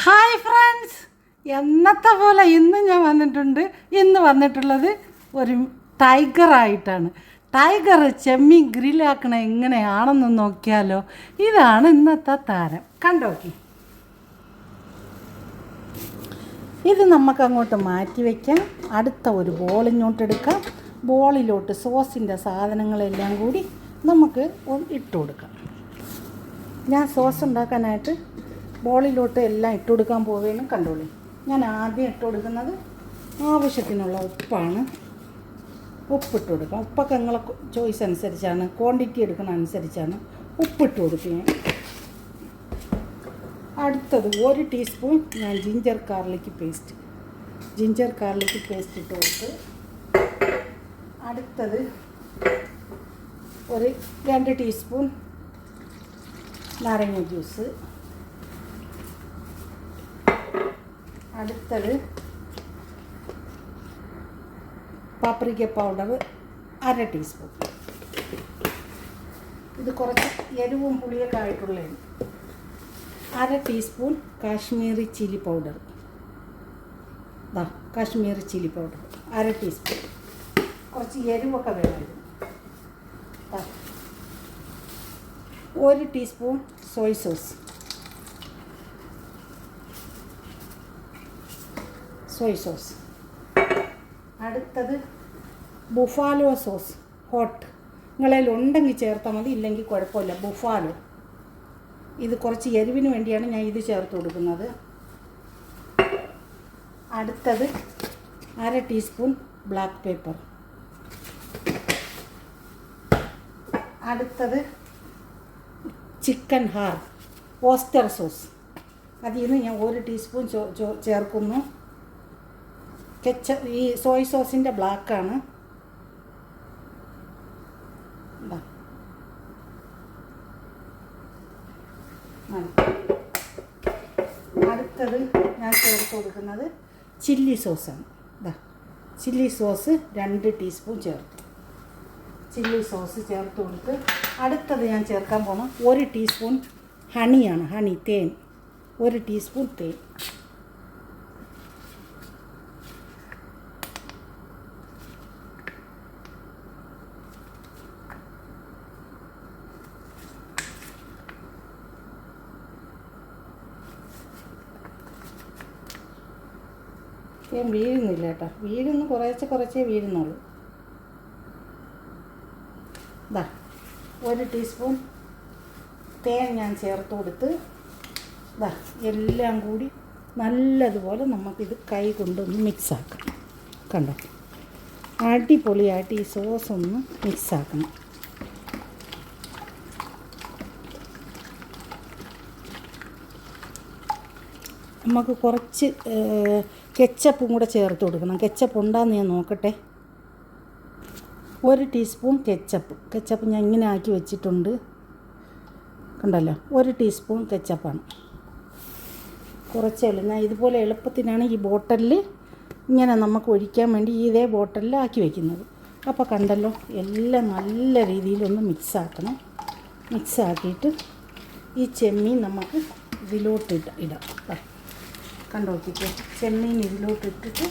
Hi friends. എന്നത്തെ പോലെ ഇന്ന് ഞാൻ വന്നിട്ടുണ്ട്. ഇന്ന് വന്നിട്ടുള്ളത് ഒരു ടൈഗറായിട്ടാണ് ടൈഗർ ചെമ്മീൻ ഗ്രില്ലാക്കണ എങ്ങനെയാണെന്ന് നോക്കിയാലോ. ഇതാണ് ഇന്നത്തെ താരം. കണ്ടോക്കി ഇത് നമുക്ക് അങ്ങോട്ട് മാറ്റി വയ്ക്കാം അടുത്ത ഒരു ബോൾ ഇങ്ങോട്ട് എടുക്കാം. ബോളിലോട്ട് സോസിന്റെ സാധനങ്ങളെല്ലാം കൂടി നമുക്ക് ഇട്ട് കൊടുക്കാം. ഞാൻ സോസ് ഉണ്ടാക്കാനായിട്ട് ബോളിലോട്ട് എല്ലാം ഇട്ട് കൊടുക്കാൻ പോവുകയെന്നും കണ്ടോളി. ഞാൻ ആദ്യം ഇട്ട് കൊടുക്കുന്നത് ആവശ്യത്തിനുള്ള ഉപ്പാണ്. ഉപ്പിട്ട് കൊടുക്കാം. ഉപ്പൊക്കെ നിങ്ങളെ ചോയ്സ് അനുസരിച്ചാണ്. ക്വാണ്ടിറ്റി എടുക്കുന്ന അനുസരിച്ചാണ് ഉപ്പിട്ട് കൊടുക്കുക അടുത്തത് ഒരു ടീസ്പൂൺ ഞാൻ ginger garlic paste ginger garlic paste ഇട്ട് കൊടുത്ത് അടുത്തത് ഒരു രണ്ട് ടീസ്പൂൺ നാരങ്ങ ജ്യൂസ് അടുത്തത് പാപ്രിക്ക പൗഡർ അര ടീസ്പൂൺ ഇത് കുറച്ച് എരിവും പുളിയൊക്കെ ആയിട്ടുള്ളതാണ് അര teaspoon Kashmiri chilli powder Kashmiri chilli powder അര ടീസ്പൂൺ കുറച്ച് എരിവൊക്കെ വേണമായിരുന്നു ഒരു teaspoon soy sauce soy sauce അടുത്തത് ബുഫാലോ സോസ് ഹോട്ട് നിങ്ങളതിൽ ഉണ്ടെങ്കിൽ ചേർത്താൽ മതി ഇല്ലെങ്കിൽ കുഴപ്പമില്ല ബുഫാലോ ഇത് കുറച്ച് എരിവിന് വേണ്ടിയാണ് ഞാൻ ഇത് ചേർത്ത് കൊടുക്കുന്നത്. അടുത്തത് അര ടീസ്പൂൺ ബ്ലാക്ക് പേപ്പർ അടുത്തത് ചിക്കൻ ഹാർ ഓസ്റ്റർ സോസ് അതിൽ നിന്ന് ഞാൻ ഒരു ടീസ്പൂൺ ചേർക്കുന്നു. കെച്ച ഈ സോയ് സോസിന്റെ ബ്ലാക്കാണ്. അടുത്തത് ഞാൻ ചേർത്ത് കൊടുക്കുന്നത് ചില്ലി സോസാണ് ഇതാ ചില്ലി സോസ് രണ്ട് ടീസ്പൂൺ ചേർത്ത്. ചില്ലി സോസ് ചേർത്ത് കൊടുത്ത് അടുത്തത് ഞാൻ ചേർക്കാൻ പോകണം ഒരു ടീസ്പൂൺ ഹണിയാണ് ഹണി തേൻ. ഒരു ടീസ്പൂൺ തേൻ. തേൻ വീഴുന്നില്ല കേട്ടോ. വീഴുന്നു കുറേശ്ശെ കുറച്ചേ വീഴുന്നുള്ളൂ. ഇതാ ഒരു ടീസ്പൂൺ തേൻ ഞാൻ ചേർത്ത് കൊടുത്ത് ഇതാ എല്ലാം കൂടി നല്ലതുപോലെ നമുക്കിത് കൈ കൊണ്ടൊന്ന് മിക്സാക്കണം കണ്ടോ? അടിപൊളിയായിട്ട് ഈ സോസ് ഒന്ന് മിക്സാക്കണം നമുക്ക് കുറച്ച് കെച്ചപ്പും കൂടെ ചേർത്ത് കൊടുക്കണം. കെച്ചപ്പ് ഉണ്ടാന്ന് ഞാൻ നോക്കട്ടെ. ഒരു ടീസ്പൂൺ കെച്ചപ്പ്. കെച്ചപ്പ് ഞാൻ ഇങ്ങനെ ആക്കി വെച്ചിട്ടുണ്ട്. കണ്ടല്ലോ? ഒരു ടീസ്പൂൺ കെച്ചപ്പാണ്. കുറച്ചേ ഉള്ളൂ ഞാൻ ഇതുപോലെ എളുപ്പത്തിനാണ് ഈ ബോട്ടലിൽ ഇങ്ങനെ നമുക്ക് ഒഴിക്കാൻ വേണ്ടി ഇതേ ബോട്ടലിൽ ആക്കി വയ്ക്കുന്നത് അപ്പോൾ കണ്ടല്ലോ? എല്ലാം നല്ല രീതിയിലൊന്ന് മിക്സാക്കണം. മിക്സാക്കിയിട്ട് ഈ ചെമ്മീൻ നമുക്ക് ഇതിലോട്ട് ഇട ഇടാം. ദാ. കണ്ടു നോക്കിക്കോ? ചെമ്മീൻ ഇതിലോട്ട് ഇട്ടിട്ട്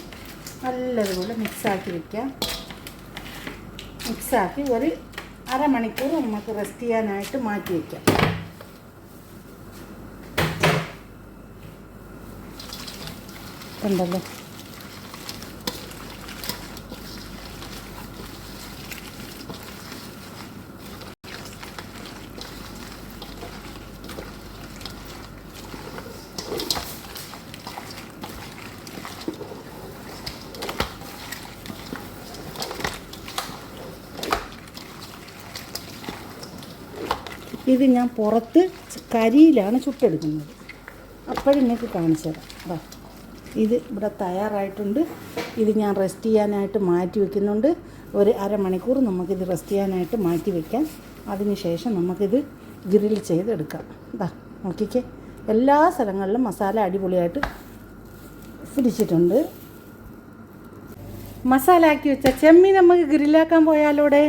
നല്ലതുപോലെ മിക്സാക്കി വയ്ക്കാം മിക്സാക്കി ഒരു അരമണിക്കൂർ നമുക്ക് റെസ്റ്റ് ചെയ്യാനായിട്ട് മാറ്റി വയ്ക്കാം കണ്ടല്ലോ? ഇത് ഞാൻ പുറത്ത് കരിയിലാണ് ചുട്ടെടുക്കുന്നത്. അപ്പോഴും നിങ്ങൾക്ക് കാണിച്ചു തരാം. ഇത് ഇവിടെ തയ്യാറായിട്ടുണ്ട്. ഇത് ഞാൻ റെസ്റ്റ് ചെയ്യാനായിട്ട് മാറ്റി വെക്കുന്നുണ്ട്. ഒരു അരമണിക്കൂർ നമുക്കിത് റെസ്റ്റ് ചെയ്യാനായിട്ട് മാറ്റി വയ്ക്കാം അതിനുശേഷം നമുക്കിത് ഗ്രിൽ ചെയ്തെടുക്കാം. ഇതാ നോക്കിക്കേ. എല്ലാ സ്ഥലങ്ങളിലും മസാല അടിപൊളിയായിട്ട് പിടിച്ചിട്ടുണ്ട്. മസാല ആക്കി വെച്ച ചെമ്മീൻ നമുക്ക് ഗ്രില്ലാക്കാൻ പോയാലോടെ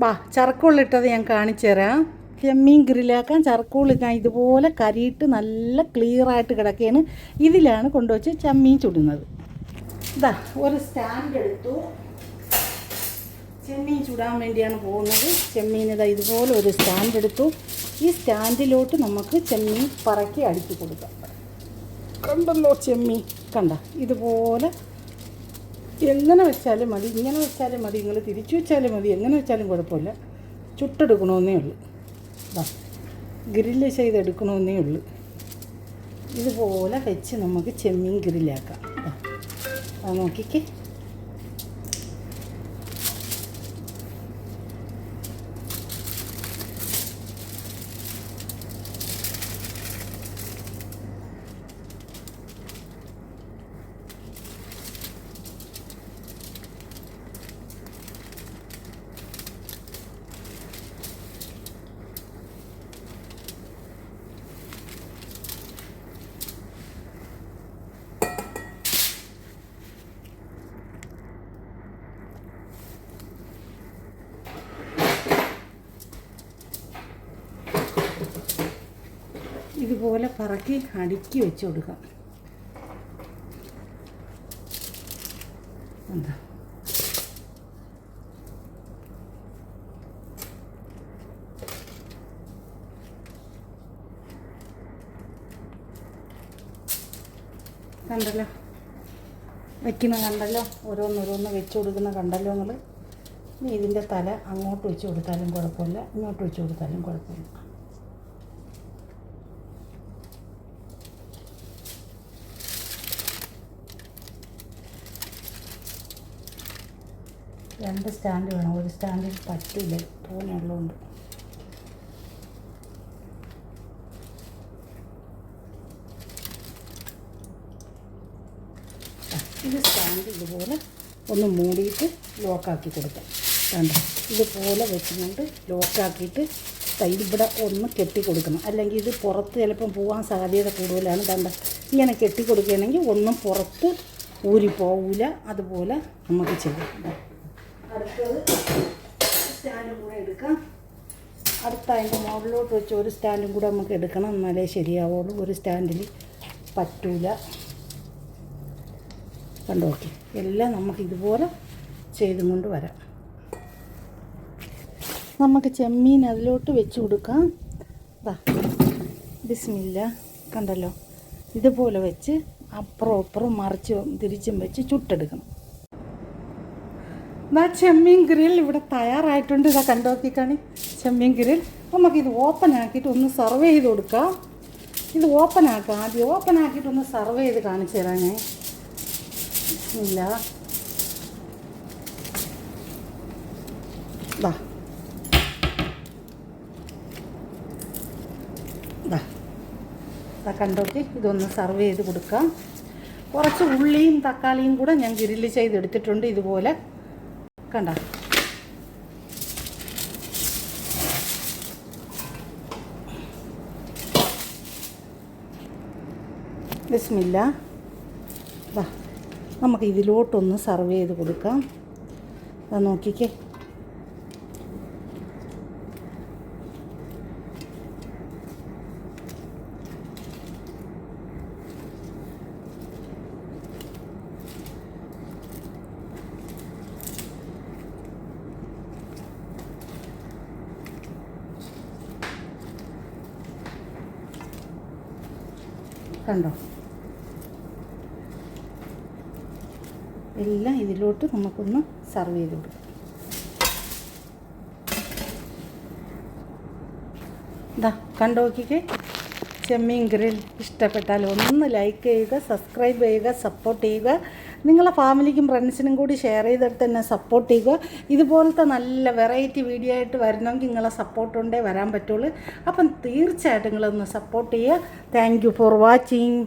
ബാ ചർക്കുള്ളിട്ടത് ഞാൻ കാണിച്ചു തരാം. ചെമ്മീൻ ഗ്രില്ലാക്കാൻ ചർക്കോൾ ഞാൻ ഇതുപോലെ കരിയിട്ട് നല്ല ക്ലിയറായിട്ട് കിടക്കുകയാണ് ഇതിലാണ് കൊണ്ടുവച്ച് ചെമ്മീൻ ചുടുന്നത്. ഇതാ ഒരു സ്റ്റാൻഡ് എടുത്തു. ചെമ്മീൻ ചുടാൻ വേണ്ടിയാണ് പോകുന്നത്. ചെമ്മീൻ ഇതാ ഇതുപോലെ ഒരു സ്റ്റാൻഡ് എടുത്തു. ഈ സ്റ്റാൻഡിലോട്ട് നമുക്ക് ചെമ്മീൻ പറക്കി അടിച്ചു കൊടുക്കാം. കണ്ടല്ലോ ചെമ്മീൻ. കണ്ട ഇതുപോലെ എങ്ങനെ വെച്ചാലും മതി ഇങ്ങനെ വെച്ചാലും മതി. നിങ്ങൾ തിരിച്ചു വെച്ചാലും മതി എങ്ങനെ വെച്ചാലും കുഴപ്പമില്ല. ചുട്ടെടുക്കണമെന്നേ ഉള്ളൂ. ഗ്രില്ല് ചെയ്തെടുക്കണമെന്നേ ഉള്ളൂ. ഇതുപോലെ വെച്ച് നമുക്ക് ചെമ്മീൻ ഗ്രില്ലാക്കാം. നോക്കിക്കേ. ഇതുപോലെ പറക്കി അടുക്കി വെച്ച് കൊടുക്കാം. എന്താ? കണ്ടല്ലോ? വെക്കുന്ന കണ്ടല്ലോ? ഓരോന്നോരോന്ന് വെച്ച് കൊടുക്കുന്ന കണ്ടല്ലോ നിങ്ങൾ ഇതിന്റെ തല അങ്ങോട്ട് വെച്ച് കൊടുത്താലും കുഴപ്പമില്ല ഇങ്ങോട്ട് വെച്ച് കൊടുത്താലും കുഴപ്പമില്ല. രണ്ട് സ്റ്റാൻഡ് വേണം. ഒരു സ്റ്റാൻഡിൽ പറ്റില്ല തോനെയുള്ളതുകൊണ്ട് ഇത് സ്റ്റാൻഡ് ഇതുപോലെ ഒന്ന് മൂടിയിട്ട് ലോക്കാക്കി കൊടുക്കാം. കണ്ടോ? ഇതുപോലെ വെച്ചുകൊണ്ട് ലോക്കാക്കിയിട്ട് ഇവിടെ ഒന്ന് കെട്ടി കൊടുക്കണം. അല്ലെങ്കിൽ ഇത് പുറത്ത് ചിലപ്പം പോകാൻ സാധ്യത കൂടുതലാണ്. കണ്ട? ഇങ്ങനെ കെട്ടി കൊടുക്കുകയാണെങ്കിൽ ഒന്നും പുറത്ത് ഊരി പോവില്ല അതുപോലെ നമുക്ക് ചെയ്യാം. അടുത്തത് എടുക്കാം. അടുത്ത അതിന്റെ മുകളിലോട്ട് വെച്ച് ഒരു സ്റ്റാൻഡും കൂടെ നമുക്ക് എടുക്കണം. എന്നാലേ ശരിയാവുള്ളൂ. ഒരു സ്റ്റാൻഡിൽ പറ്റൂല. കണ്ടു? നോക്കി എല്ലാം നമുക്ക് ഇതുപോലെ ചെയ്തും കൊണ്ട് വരാം. നമുക്ക് ചെമ്മീൻ അതിലോട്ട് വെച്ച് കൊടുക്കാം. ബിസ്മില്ല കണ്ടല്ലോ? ഇതുപോലെ വെച്ച് അപ്പുറം അപ്പുറം മറിച്ചും തിരിച്ചും വെച്ച് ചുട്ടെടുക്കണം. ഇതാ ചെമ്മീൻ ഗ്രിൽ ഇവിടെ തയ്യാറായിട്ടുണ്ട്. ഇതാ കണ്ടോക്കിക്കാണി ചെമ്മീൻ ഗ്രിൽ. നമുക്കിത് ഓപ്പൺ ആക്കിയിട്ട് ഒന്ന് സർവ് ചെയ്ത് കൊടുക്കാം. ഇത് ഓപ്പൺ ആക്കാം. ആദ്യം ഓപ്പൺ ആക്കിയിട്ട് ഒന്ന് സർവ് ചെയ്ത് കാണിച്ചു തരാം ഞാൻ. ഇല്ല. കണ്ടോക്കി ഇതൊന്ന് സർവ് ചെയ്ത് കൊടുക്കാം. കുറച്ച് ഉള്ളിയും തക്കാളിയും കൂടെ ഞാൻ ഗ്രില്ല് ചെയ്തെടുത്തിട്ടുണ്ട് ഇതുപോലെ. കണ്ട. ബിസ്മില്ല. വാ നമുക്ക് ഇതിലോട്ടൊന്ന് സർവ് ചെയ്ത് കൊടുക്കാം. നോക്കിക്കേ. കണ്ടോ? എല്ലാം ഇതിലോട്ട് നമുക്കൊന്ന് സർവ് ചെയ്ത് കൊടുക്കാം. ഇതാ കണ്ടു നോക്കിക്കേ? ചെമ്മീൻ ഗ്രിൽ ഇഷ്ടപ്പെട്ടാൽ ഒന്ന് ലൈക്ക് ചെയ്യുക സബ്സ്ക്രൈബ് ചെയ്യുക സപ്പോർട്ട് ചെയ്യുക. നിങ്ങളെ ഫാമിലിക്കും ഫ്രണ്ട്സിനും കൂടി ഷെയർ ചെയ്തിട്ട് തന്നെ സപ്പോർട്ട് ചെയ്യുക. ഇതുപോലത്തെ നല്ല വെറൈറ്റി വീഡിയോ ആയിട്ട് വരണമെങ്കിൽ നിങ്ങളെ സപ്പോർട്ട് ഉണ്ടേ വരാൻ പറ്റുള്ളൂ. അപ്പം തീർച്ചയായിട്ടും നിങ്ങളൊന്ന് സപ്പോർട്ട് ചെയ്യുക. Thank for watching